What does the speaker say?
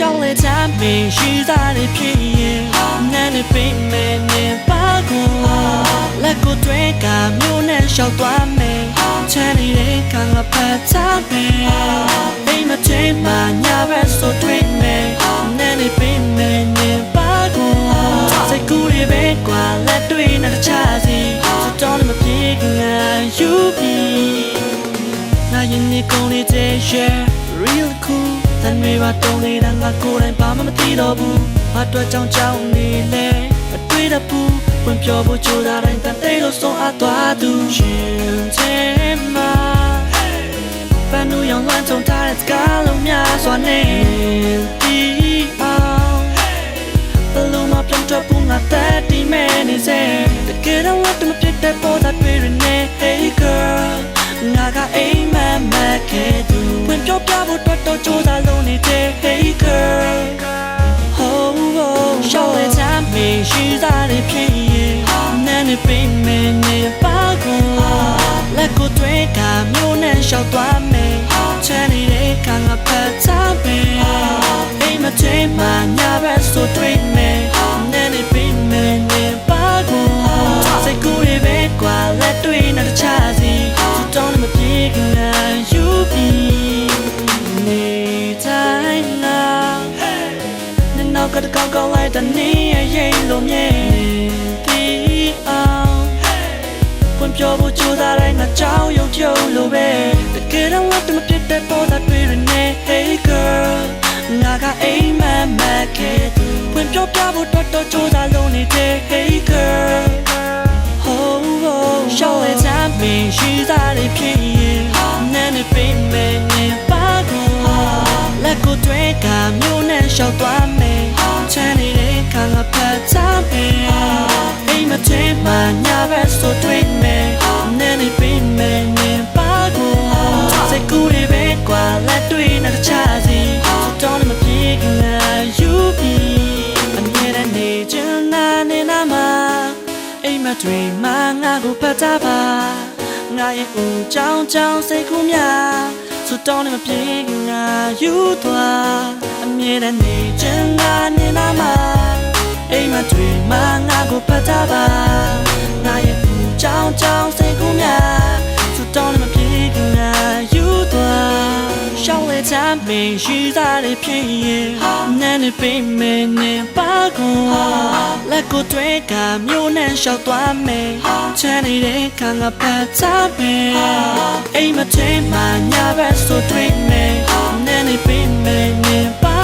ရှောင်းလေချမ်းမင်းရှိသားလေးဖြစ်ရင်နာနေပိမဲနေပါကိုလက်ကိုတွဲကမျိုးနဲ့ရှောက်သွားမယ်ချမ်းနေတဲ့ခံကပတ်ချမယ်အိမ်မချင်မှညာဘက်ဆိုတွေ့မယ်နာနေပိမဲနေပါကိုစိတ်ကူးတွေပဲကွာလက်တွေနဲ့တခြားစီစတော်မပြေကငါယူပြီးငါရင်နေကုန်လေးတဲ့ share real cool တန်တွေပါတုံးနေတာငါကိုယ်တိုင်ဘာမှမသိတော့ဘူးဘာအတွက်ကြောင့်ကြောင်းနေလဲမတွေ့တော့ဘူးဝင်ပြောဖို့ကြိုးစားတိုင်းတန်တဲ့လို့ဆုံးအပ်သွားသူရှင်ချင်မှာပန်းလူရောင်လွှမ်းခြုံထားတဲ့စကားလုံးများစွာနဲ့ဒီအောင်ဘလုံးမပြောင်းတော့ဘူးငါတဲ့ဒီမဲနေစေတကယ်တော့တော့မဖြစ်တဲ့ပေါ်တာတွေ့ရနေ Hey girl ငါကအိမ်မက်မက်ခဲ့သူဝင် ပြောပြဖို့တော့တော့ကြိုးစားလုံးနေတဲ့ Hey girl Oh oh ရှောင်းလေချမ်းမင်းရှိသားလေးဖြစ်ရင်နာနေပိမင်းနေပါကိုလက်ကိုတွဲကမျိုးနဲ့ရှောက်သွား တဲ့နေရိပ်လို့မြင်တီအောင်ပွင့်ပြောဖို့ကြိုးစားတိုင်းငါကြောက်ရွံ့ကြုံလို့ပဲတကယ်တော့ငါတမပြတ်တဲ့ပေါ်တာတွေ့ရနေ Hey girl ငါကအိမ်မက်မက်ခဲ့သူပွင့်ပြောပြဖို့တော်တော်ကြိုး ညာဘက်ဆိုတွေ့မယ်နာနေပိမဲနေပါကိုစိတ်ကူးတွေပဲကွာလက်တွေနဲ့တခြားစီတော့မပြေကငါယူပြီးအမြဲတမ်းနေချင်တာနေနာမှာအိမ်မတွေမှာငါကိုဖတ်တာပါငါရဲ့ဦးချောင်းချောင်းစိတ်ကူးများစူတောင်းနေမပြေငါယူသွားအမြဲတမ်းနေချင်တာနေနာမှာအိမ်မတွေမှာငါကိုဖတ်တာပါ ရင်ရှိစားတဲ့ဖြစ်ရင်နန်းနဲ့ပိမင်းနဲ့ပါကွန်လက်ကိုတွဲကမြို့နဲ့လျှောက်သွားမယ်ချမ်းနေတဲ့ခံကပတ်စားမယ်အိမ်မထဲမှာညာဘက်ဆိုတွေ့မယ်နန်းနဲ့ပိမင်းနဲ့ပါ